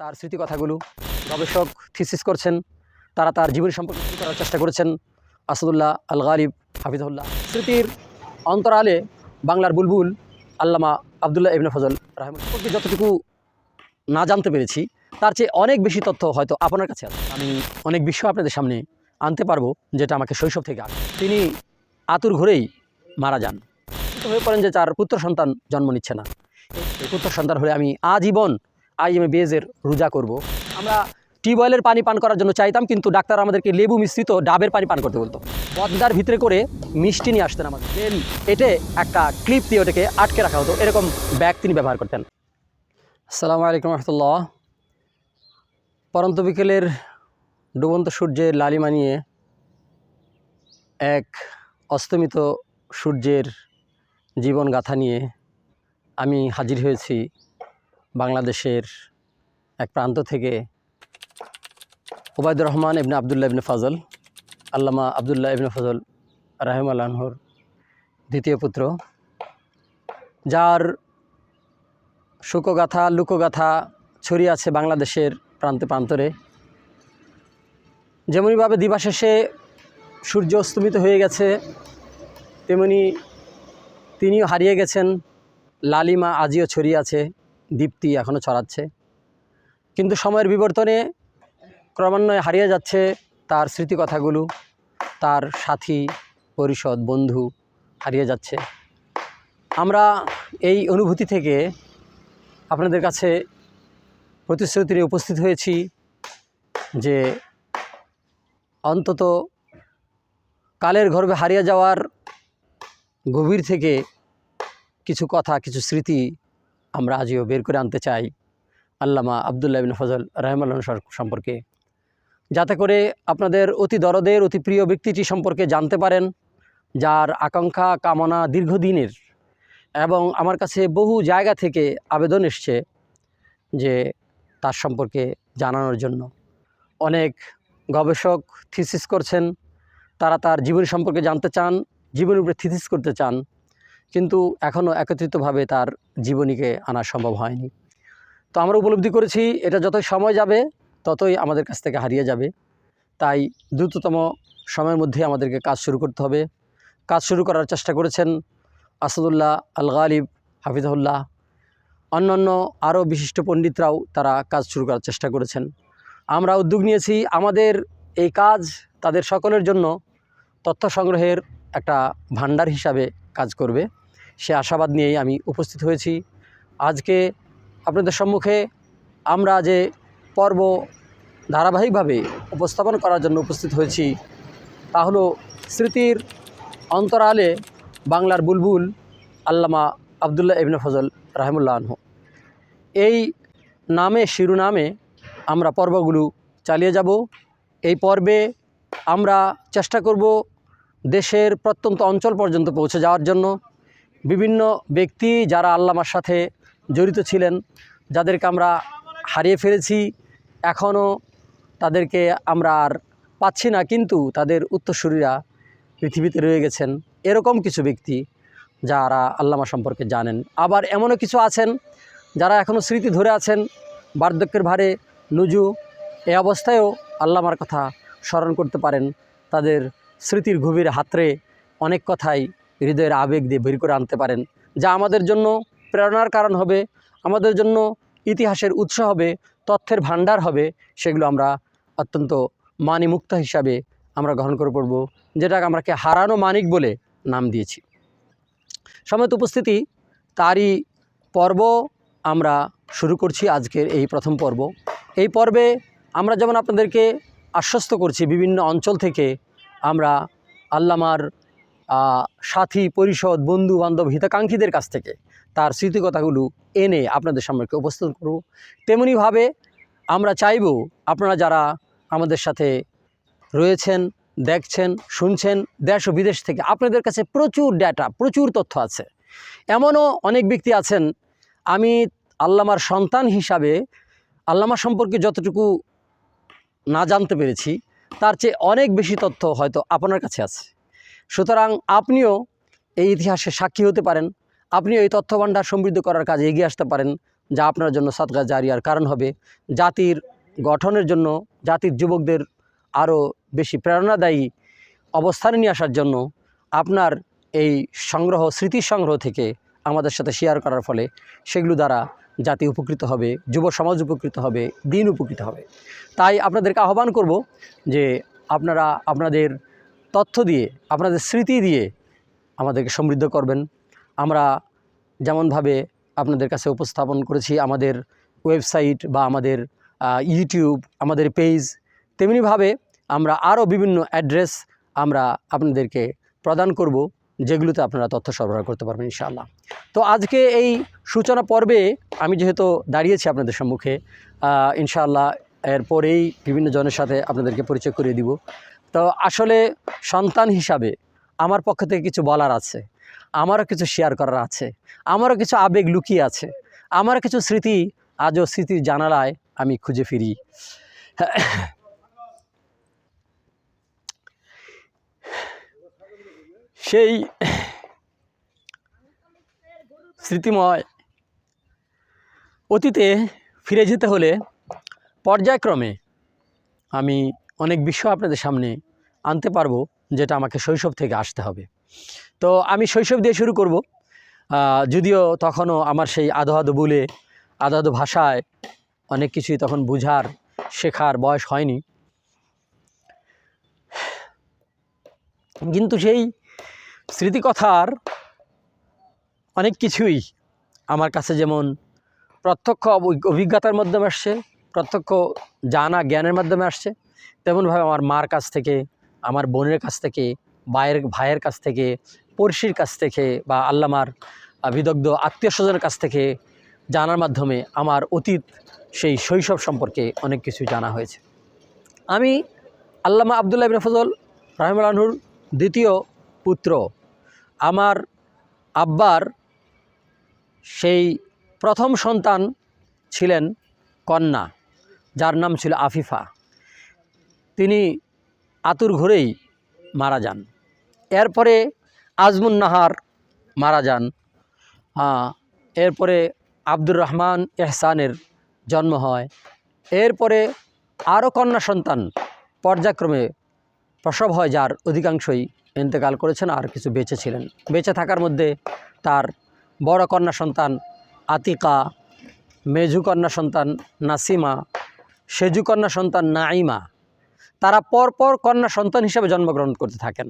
তার স্মৃতি কথাগুলো গবেষক থিসিস করছেন, তারা তার জীবনী সম্পর্কে করার চেষ্টা করেছেন। আসাদুল্লাহ আল গালিব হাফিজুল্লাহ স্মৃতির অন্তরালে বাংলার বুলবুল আল্লামা আবদুল্লাহ ইবনে ফজল রাহমুল সম্পর্কে যতটুকু না জানতে পেরেছি, তার চেয়ে অনেক বেশি তথ্য হয়তো আপনার কাছে আছে। আমি অনেক বিষয় আপনাদের সামনে আনতে পারব, যেটা আমাকে শৈশব থেকে আসে তিনি আতুর ঘরেই মারা যান। হয়ে পড়েন যে তার পুত্র সন্তান জন্ম নিচ্ছে না। এই পুত্র সন্তান হলে আমি আজীবন আইএমএ বেজের রোজা করব। আমরা টিউবওয়েলের পানি পান করার জন্য চাইতাম, কিন্তু ডাক্তার আমাদেরকে লেবু মিশ্রিত ডাবের পানি পান করতে বলতো। পদ্মার ভিতরে করে মিষ্টি নিয়ে আসতেন আমাদের দেন এটে একটা ক্লিপ দিয়ে ওটাকে আটকে রাখা হতো। এরকম ব্যাগ তিনি ব্যবহার করতেন। আসসালামু আলাইকুম রহমতুল্লাহ। পরন্ত বিকেলের ডুবন্ত সূর্যের লালিমা নিয়ে এক অস্তমিত সূর্যের জীবন গাথা নিয়ে আমি হাজির হয়েছি বাংলাদেশের এক প্রান্ত থেকে ওবায়দুর রহমান ইবনে আবদুল্লাহ ইবনে ফজল, আল্লামা আবদুল্লাহ ইবনে ফজল রাহেমাল্লাহর দ্বিতীয় পুত্র, যার শোকগাথা, লুকোগাথা ছড়িয়ে আছে বাংলাদেশের প্রান্তে প্রান্তরে। যেমনইভাবে দিবাশেষে সূর্য অস্তমিত হয়ে গেছে, তেমনি তিনিও হারিয়ে গেছেন, লালিমা আজিও ছড়িয়ে আছে। দীপ্তি এখনও ছড়াচ্ছে। কিন্তু সময়ের বিবর্তনে ক্রমান্বয়ে হারিয়ে যাচ্ছে তার স্মৃতিকথাগুলো, তার সাথী, পরিষদ, বন্ধু হারিয়ে যাচ্ছে। আমরা এই অনুভূতি থেকে আপনাদের কাছে প্রতিশ্রুতি নিয়ে উপস্থিত হয়েছি যে অন্তত কালের গর্ভে হারিয়ে যাওয়ার গভীর থেকে কিছু কথা, কিছু স্মৃতি আমরা আজও বের করে আনতে চাই আল্লামা আবদুল্লাহ বিন ফজল রহমাল্লাহ সম্পর্কে। যাতে করে আপনাদের অতি দরদের, অতি প্রিয় ব্যক্তিটি সম্পর্কে জানতে পারেন, যার আকাঙ্ক্ষা, কামনা দীর্ঘদিনের এবং আমার কাছে বহু জায়গা থেকে আবেদন এসছে যে তার সম্পর্কে জানানোর জন্য। অনেক গবেষক থিসিস করছেন, তারা তার জীবনী সম্পর্কে জানতে চান, জীবনের উপরে থিসিস করতে চান। কিন্তু এখনও একত্রিতভাবে তার জীবনীকে আনা সম্ভব হয়নি। তো আমরা উপলব্ধি করেছি, এটা যতই সময় যাবে, ততই আমাদের কাছ থেকে হারিয়ে যাবে। তাই দ্রুততম সময়ের মধ্যে আমাদেরকে কাজ শুরু করতে হবে। কাজ শুরু করার চেষ্টা করেছেন আসাদুল্লাহ আল গালিব হাফিজুল্লাহ অন্যান্য আরও বিশিষ্ট পণ্ডিতরাও তারা কাজ শুরু করার চেষ্টা করেছেন। আমরা উদ্যোগ নিয়েছি, আমাদের এই কাজ তাদের সকলের জন্য তথ্য সংগ্রহের একটা ভাণ্ডার হিসাবে কাজ করবে। সে আশাবাদ নিয়েই আমি উপস্থিত হয়েছি। আজকে আপনাদের সম্মুখে আমরা যে পর্ব ধারাবাহিকভাবে উপস্থাপন করার জন্য উপস্থিত হয়েছি, তা হলো স্মৃতির অন্তরালে বাংলার বুলবুল আল্লামা আবদুল্লাহ ইবনে ফজল রাহেমুল্লাহ আনহু। এই নামে, শিরোনামে আমরা পর্বগুলো চালিয়ে যাব। এই পর্বে আমরা চেষ্টা করব দেশের প্রত্যন্ত অঞ্চল পর্যন্ত পৌঁছে যাওয়ার জন্য। বিভিন্ন ব্যক্তি যারা আল্লামার সাথে জড়িত ছিলেন, যাদেরকে আমরা হারিয়ে ফেলেছি, এখনও তাদেরকে আমরা আর পাচ্ছি না, কিন্তু তাদের উত্তরসূরীরা পৃথিবীতে রয়ে গেছেন। এরকম কিছু ব্যক্তি যারা আল্লামা সম্পর্কে জানেন। আবার এমনও কিছু আছেন যারা এখনও স্মৃতি ধরে আছেন, বার্ধক্যের ভারে নুজু এই অবস্থায়ও আল্লামার কথা স্মরণ করতে পারেন। তাদের স্মৃতির গভীর হাতরে অনেক কথাই হৃদয়ের আবেগ দিয়ে বের করে আনতে পারেন, যা আমাদের জন্য প্রেরণার কারণ হবে, আমাদের জন্য ইতিহাসের উৎস হবে, তথ্যের ভাণ্ডার হবে, সেগুলো আমরা অত্যন্ত মানিমুক্ত হিসাবে আমরা গ্রহণ করে পড়ব, যেটাকে আমরাকে হারানো মানিক বলে নাম দিয়েছি। সময় উপস্থিতি, তারই পর্ব আমরা শুরু করছি আজকের এই প্রথম পর্ব। এই পর্বে আমরা যেমন আপনাদেরকে আশ্বস্ত করছি, বিভিন্ন অঞ্চল থেকে আমরা আল্লামার সাথী, পরিষদ বন্ধু বান্ধব হিতাকাঙ্ক্ষীদের কাছ থেকে তার স্মৃতিকথাগুলো এনে আপনাদের সামনে উপস্থিত করব। তেমনিভাবে আমরা চাইব আপনারা যারা আমাদের সাথে রয়েছেন, দেখছেন, শুনছেন দেশ ও বিদেশ থেকে, আপনাদের কাছে প্রচুর ডেটা প্রচুর তথ্য আছে। এমনও অনেক ব্যক্তি আছেন, আমি আল্লামার সন্তান হিসাবে আল্লামা সম্পর্কে যতটুকু না জানতে পেরেছি, তার চেয়ে অনেক বেশি তথ্য হয়তো আপনার কাছে আছে। সুতরাং আপনিও এই ইতিহাসে সাক্ষী হতে পারেন, আপনিও এই তথ্যভাণ্ডার সমৃদ্ধ করার কাজে এগিয়ে আসতে পারেন, যা আপনার জন্য সদকা জারিয়ার কারণ হবে। জাতির গঠনের জন্য, জাতির যুবকদের আরও বেশি প্রেরণাদায়ী অবস্থানে নিয়ে আসার জন্য আপনার এই সংগ্রহ স্মৃতি সংগ্রহ থেকে আমাদের সাথে শেয়ার করার ফলে সেগুলো দ্বারা জাতি উপকৃত হবে, যুব সমাজ উপকৃত হবে, দিন উপকৃত হবে। তাই আপনাদেরকে আহ্বান করব যে আপনারা, আপনাদের তথ্য দিয়ে, আপনাদের স্মৃতি দিয়ে আমাদেরকে সমৃদ্ধ করবেন। আমরা যেমনভাবে আপনাদের কাছে উপস্থাপন করেছি আমাদের ওয়েবসাইট বা আমাদের ইউটিউব, আমাদের পেজ, তেমনিভাবে আমরা আরও বিভিন্ন অ্যাড্রেস আমরা আপনাদেরকে প্রদান করব, যেগুলোতে আপনারা তথ্য সরবরাহ করতে পারবেন ইনশাআল্লাহ। তো আজকে এই সূচনা পর্বে আমি যেহেতু দাঁড়িয়েছি আপনাদের সম্মুখে ইনশাআল্লাহ এরপরেই বিভিন্ন জনের সাথে আপনাদেরকে পরিচয় করিয়ে দিব। তো আসলে সন্তান হিসাবে আমার পক্ষ থেকে কিছু বলার আছে, আমারও কিছু শেয়ার করার আছে, আমারও কিছু আবেগ লুকিয়ে আছে আমারও কিছু স্মৃতি আজও স্মৃতির জানালায় আমি খুঁজে ফিরি। সেই স্মৃতিময় অতীতে ফিরে যেতে হলে পর্যায়ক্রমে আমি অনেক বিষয় আপনাদের সামনে আনতে পারব, যেটা আমাকে শৈশব থেকে আসতে হবে। তো আমি শৈশব দিয়ে শুরু করব। যদিও তখনও আমার সেই আধো আধো বলে আধো আধো ভাষায় অনেক কিছুই তখন বুঝার, শেখার বয়স হয়নি। কিন্তু সেই স্মৃতিকথার অনেক কিছুই আমার কাছে যেমন প্রত্যক্ষ অভি- অভিজ্ঞতার মাধ্যমে আসছে, প্রত্যক্ষ জানা জ্ঞানের মাধ্যমে আসছে। তেমনভাবে আমার মার কাছ থেকে, আমার বোনের কাছ থেকে, ভাইয়ের ভাইয়ের কাছ থেকে, পড়শির কাছ থেকে বা আল্লামার বিদগ্ধ আত্মীয় স্বজনের কাছ থেকে জানার মাধ্যমে আমার অতীত সেই শৈশব সম্পর্কে অনেক কিছু জানা হয়েছে। আমি আল্লামা আবদুল্লাহ ইবিন ফজল রাহিমুল্লাহুর দ্বিতীয় পুত্র। আমার আব্বার সেই প্রথম সন্তান ছিলেন কন্যা, যার নাম ছিল আফিফা। তিনি আতুর ঘরেই মারা যান। এরপরে আজমুন নাহার মারা যান। এরপরে আব্দুর রহমান এহসানের জন্ম হয়। এরপরে আরও কন্যা সন্তান পর্যায়ক্রমে প্রসব হয়, যার অধিকাংশই ইন্তেকাল করেছেন আর কিছু বেঁচে ছিলেন। বেঁচে থাকার মধ্যে তার বড় কন্যা সন্তান আতিকা মেজু কন্যা সন্তান নাসিমা, সেজু কন্যা সন্তান নাইমা তারা পরপর কন্যা সন্তান হিসেবে জন্মগ্রহণ করতে থাকেন।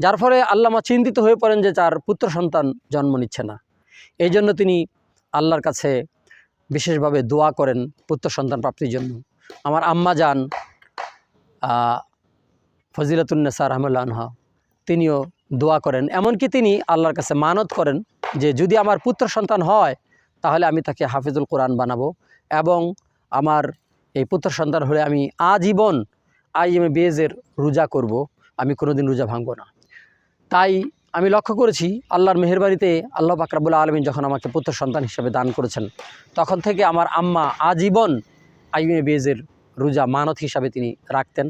যার ফলে আল্লামা চিন্তিত হয়ে পড়েন যে তার পুত্র সন্তান জন্ম নিচ্ছে না। এই জন্য তিনি আল্লাহর কাছে বিশেষভাবে দোয়া করেন পুত্র সন্তান প্রাপ্তির জন্য। আমার আম্মা যান ফজিলাতুন্নেসা রহমুল্লা আনহা, তিনিও দোয়া করেন। এমনকি তিনি আল্লাহর কাছে মানত করেন যে যদি আমার পুত্র সন্তান হয়, তাহলে আমি তাকে হাফিজুল কোরআন বানাবো এবং আমার এই পুত্র সন্তান হলে আমি আজীবন আইএমএ বিএজের রোজা করব, আমি কোনোদিন রোজা ভাঙবো না। তাই আমি লক্ষ্য করেছি, আল্লাহর মেহেরবাড়িতে আল্লাহ বাকরাবুল্লা আলমিন যখন আমাকে পুত্র সন্তান হিসেবে দান করেছেন, তখন থেকে আমার আম্মা আজীবন আইএমএ বিএজের রোজা মানত হিসাবে তিনি রাখতেন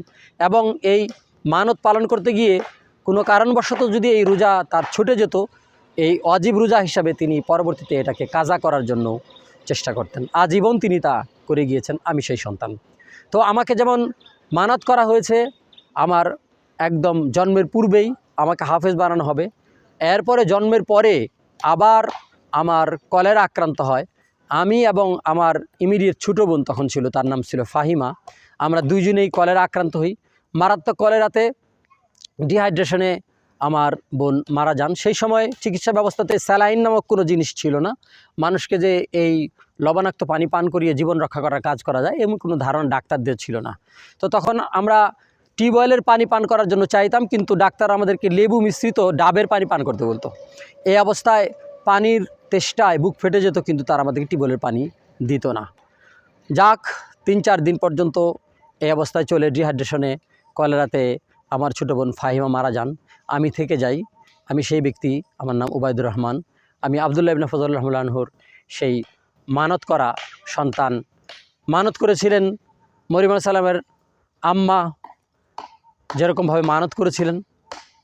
এবং এই মানত পালন করতে গিয়ে কোনো কারণবশত যদি এই রোজা তার ছুটে যেত, এই অজীব রোজা হিসাবে তিনি পরবর্তীতে এটাকে কাজা করার জন্য চেষ্টা করতেন। আজীবন তিনি তা করে গিয়েছেন, আমি সেই সন্তান। তো আমাকে যেমন মানত করা হয়েছে আমার একদম জন্মের পূর্বেই আমাকে হাফেজ বানানো হবে। এরপরে জন্মের পরে আবার আমার কলেরা আক্রান্ত হয়। আমি এবং আমার ইমিডিয়েট ছোটো বোন তখন ছিল, তার নাম ছিল ফাহিমা। আমরা দুইজনেই কলেরা আক্রান্ত হই। মারাত্মক কলেরাতে ডিহাইড্রেশনে আমার বোন মারা যান। সেই সময় চিকিৎসা ব্যবস্থাতে স্যালাইন নামক কোনো জিনিস ছিল না। মানুষকে যে এই লবণাক্ত পানি পান করিয়ে জীবন রক্ষা করার কাজ করা যায়, এমন কোনো ধারণা ডাক্তারদের ছিল না। তো তখন আমরা টিউবওয়েলের পানি পান করার জন্য চাইতাম, কিন্তু ডাক্তার আমাদেরকে লেবু মিশ্রিত ডাবের পানি পান করতে বলতো। এই অবস্থায় পানির তেষ্টায় বুক ফেটে যেত, কিন্তু তারা আমাদেরকে টিউবওয়েলের পানি দিত না। যাক, তিন চার দিন পর্যন্ত এই অবস্থায় চলে, ডিহাইড্রেশনে, কলেরাতে আমার ছোটো বোন ফাহিমা মারা যান। আমি থেকে যাই, আমি সেই ব্যক্তি, আমার নাম উবায়দুর রহমান। আমি আবদুল্লাহ ইবনা ফজল রহমুল্লাহর সেই মানত করা সন্তান। মানত করেছিলেন মরিম সালামের আম্মা, যেরকমভাবে মানত করেছিলেন।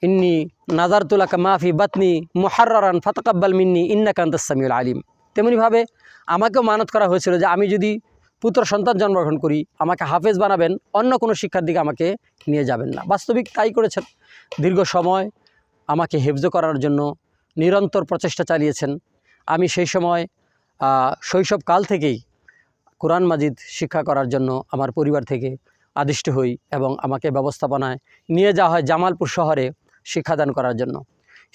ইন্নি নাজার তুলাকা মাফি বাতনি মুহারান ফাতকাব্বাল মিন্নি ইন্না কান্তাসামিউল আলিম। তেমনিভাবে আমাকেও মানত করা হয়েছিল যে আমি যদি পুত্র সন্তান জন্মগ্রহণ করি, আমাকে হাফেজ বানাবেন, অন্য কোনো শিক্ষার দিকে আমাকে নিয়ে যাবেন না। বাস্তবিক তাই করেছেন। দীর্ঘ সময় আমাকে হেফজ করার জন্য নিরন্তর প্রচেষ্টা চালিয়েছেন। আমি সেই সময় শৈশবকাল থেকেই কোরআন মাজিদ শিক্ষা করার জন্য আমার পরিবার থেকে আদিষ্ট হই এবং আমাকে ব্যবস্থাপনায় নিয়ে যাওয়া হয় জামালপুর শহরে শিক্ষাদান করার জন্য।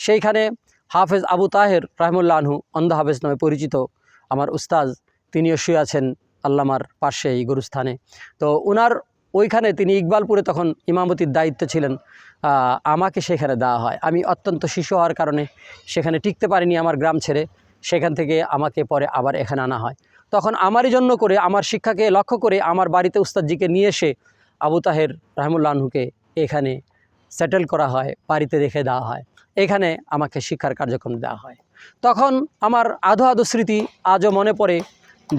সেইখানে হাফেজ আবু তাহের রাহমুল্লা আনহু অন্ধ হাফেজ নামে পরিচিত আমার উস্তাজ তিনিও শুয়ে আছেন আল্লামার পাশে এই গুরুস্থানে। তো ওনার ওইখানে তিনি ইকবালপুরে তখন ইমামতির দায়িত্ব ছিলেন আমাকে সেখানে দেওয়া হয়। আমি অত্যন্ত শিশু হওয়ার কারণে সেখানে টিকতে পারিনি আমার গ্রাম ছেড়ে, সেখান থেকে আমাকে পরে আবার এখানে আনা হয়। তখন আমারই জন্য করে, আমার শিক্ষাকে লক্ষ্য করে আমার বাড়িতে উস্তাদজিকে নিয়ে এসে আবু তাহের রাহমুল্লা আনহুকে এখানে সেটেল করা হয়, বাড়িতে রেখে দেওয়া হয়। এখানে আমাকে শিক্ষার কার্যক্রম দেওয়া হয়। তখন আমার আধো আধো স্মৃতি আজও মনে পড়ে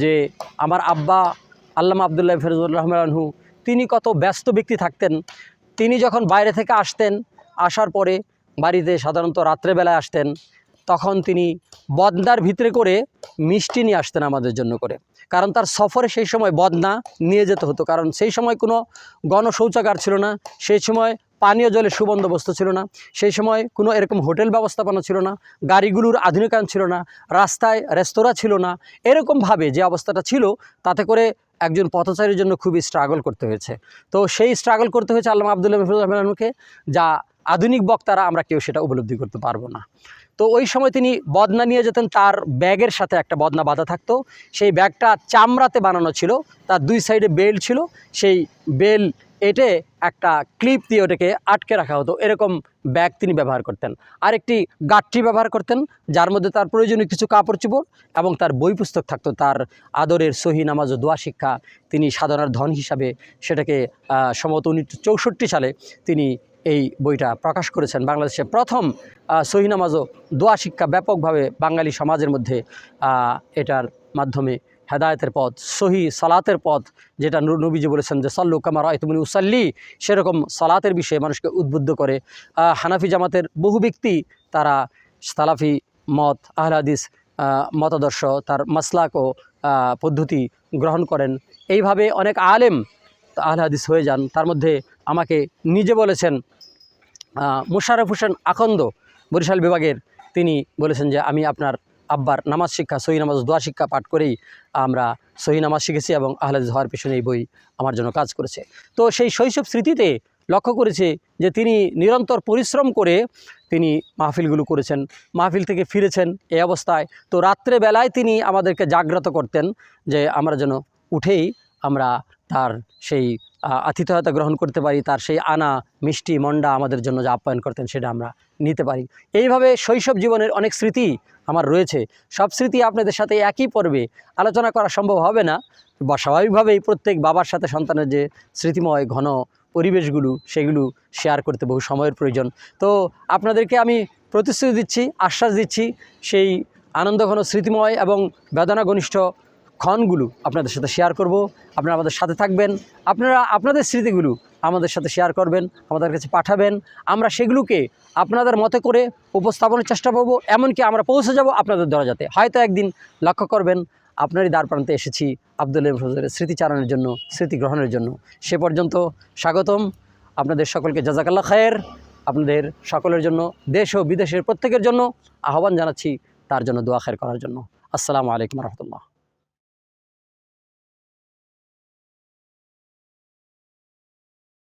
যে আমার আব্বা আল্লামা আবদুল্লাহ ফেরজুর রহমান আনহু, তিনি কত ব্যস্ত ব্যক্তি থাকতেন। তিনি যখন বাইরে থেকে আসতেন, আসার পরে বাড়িতে সাধারণত রাত্রেবেলায় আসতেন, তখন তিনি বদনার ভিতরে করে মিষ্টি নিয়ে আসতেন আমাদের জন্য করে। কারণ তার সফরে সেই সময় বদনা নিয়ে যেতে হতো, কারণ সেই সময় কোনো গণশৌচাগার ছিল না, সেই সময় পানীয় জলের সুবন্দোবস্ত ছিল না। সেই সময় কোনো এরকম হোটেল ব্যবস্থাপনা ছিল না, গাড়িগুলোর আধুনিকায়ন ছিল না, রাস্তায় রেস্তোরাঁ ছিল না। এরকমভাবে যে অবস্থাটা ছিল, তাতে করে একজন পথচারীর জন্য খুবই স্ট্রাগল করতে হয়েছে। তো সেই স্ট্রাগল করতে হয়েছে আল্লামা আবদুল্লাহ মেহফুজ রহমানকে, যা আধুনিক বক্তারা আমরা কেউ সেটা উপলব্ধি করতে পারব না। তো ওই সময় তিনি বদনা নিয়ে যেতেন, তার ব্যাগের সাথে একটা বদনা বাঁধা থাকতো। সেই ব্যাগটা চামড়াতে বানানো ছিল, তার দুই সাইডে বেল ছিল। সেই বেল এটে একটা ক্লিপ দিয়ে ওটাকে আটকে রাখা হতো। এরকম ব্যাগ তিনি ব্যবহার করতেন। আরেকটি গাঠটি ব্যবহার করতেন যার মধ্যে তার প্রয়োজনীয় কিছু কাপড় চোপড় এবং তার বই পুস্তক থাকতো। তার আদরের সহি নামাজ ও দোয়া শিক্ষা তিনি সাধনার ধন হিসাবে সেটাকে সম্ভবত উনিশশো চৌষট্টি সালে তিনি এই বইটা প্রকাশ করেছেন। বাংলাদেশে প্রথম আহ, সহি নামাজ ও দোয়া শিক্ষা ব্যাপকভাবে বাঙালি সমাজের মধ্যে এটার মাধ্যমে হেদায়তের পথ, সহি সালাতের পথ যেটা নবীজি বলেছেন যে, সল্লু কামার তুমি উসাল্লি, সেরকম সালাতের বিষয়ে মানুষকে উদ্বুদ্ধ করে। হানাফি জামাতের বহু ব্যক্তি তারা সালাফি মত আহলাদিস মতাদর্শ, তার মাসলাক ও পদ্ধতি গ্রহণ করেন। এইভাবে অনেক আলেম আহলাদিস হয়ে যান। তার মধ্যে আমাকে নিজে বলেছেন মুশারফ হোসেন আখন্দ বরিশাল বিভাগের। তিনি বলেছেন যে, আমি আপনার আব্বার নামাজ শিক্ষা, সহি নামাজ দোয়া শিক্ষা পাঠ করেই আমরা সহি নামাজ শিখেছি এবং আহলাদিস হওয়ার পিছনে এই বই আমার জন্য কাজ করেছে। তো সেই শৈশব স্মৃতিতে লক্ষ্য করেছে যে তিনি নিরন্তর পরিশ্রম করে তিনি মাহফিলগুলো করেছেন, মাহফিল থেকে ফিরেছেন এই অবস্থায়। তো রাত্রেবেলায় তিনি আমাদেরকে জাগ্রত করতেন যে আমরা যেন উঠেই আমরা তার সেই আতিথেয়তা গ্রহণ করতে পারি, তার সেই আনা, মিষ্টি, মন্ডা আমাদের জন্য যে আপ্যায়ন করতেন সেটা আমরা নিতে পারি। এইভাবে শৈশব জীবনের অনেক স্মৃতি আমার রয়েছে। সব স্মৃতি আপনাদের সাথে একই পর্বে আলোচনা করা সম্ভব হবে না। বা স্বাভাবিকভাবেই প্রত্যেক বাবার সাথে সন্তানের যে স্মৃতিময়, ঘন পরিবেশগুলো, সেগুলো শেয়ার করতে বহু সময়ের প্রয়োজন। তো আপনাদেরকে আমি প্রতিশ্রুতি দিচ্ছি, আশ্বাস দিচ্ছি, সেই আনন্দঘন স্মৃতিময় এবং বেদনা ঘনিষ্ঠ ক্ষণগুলো আপনাদের সাথে শেয়ার করব। আপনারা আমাদের সাথে থাকবেন। আপনারা, আপনাদের স্মৃতিগুলো আমাদের সাথে শেয়ার করবেন, আমাদের কাছে পাঠাবেন। আমরা সেগুলোকে আপনাদের মতে করে উপস্থাপনের চেষ্টা করব, এমনকি আমরা পৌঁছে যাব আপনাদের দরজাতে। হয়তো একদিন লক্ষ্য করবেন, আপনারই দ্বার প্রান্তে এসেছি আবদুল্লাহ ফজলের স্মৃতিচারণের জন্য স্মৃতি গ্রহণের জন্য। সে পর্যন্ত স্বাগতম। আপনাদের সকলকে জাজাকাল্লা খায়ের। আপনাদের সকলের জন্য, দেশ ও বিদেশের প্রত্যেকের জন্য আহ্বান জানাচ্ছি, তার জন্য দোয়া খায়ের করার জন্য। আসসালামু আলাইকুম রহমতুল্লাহ।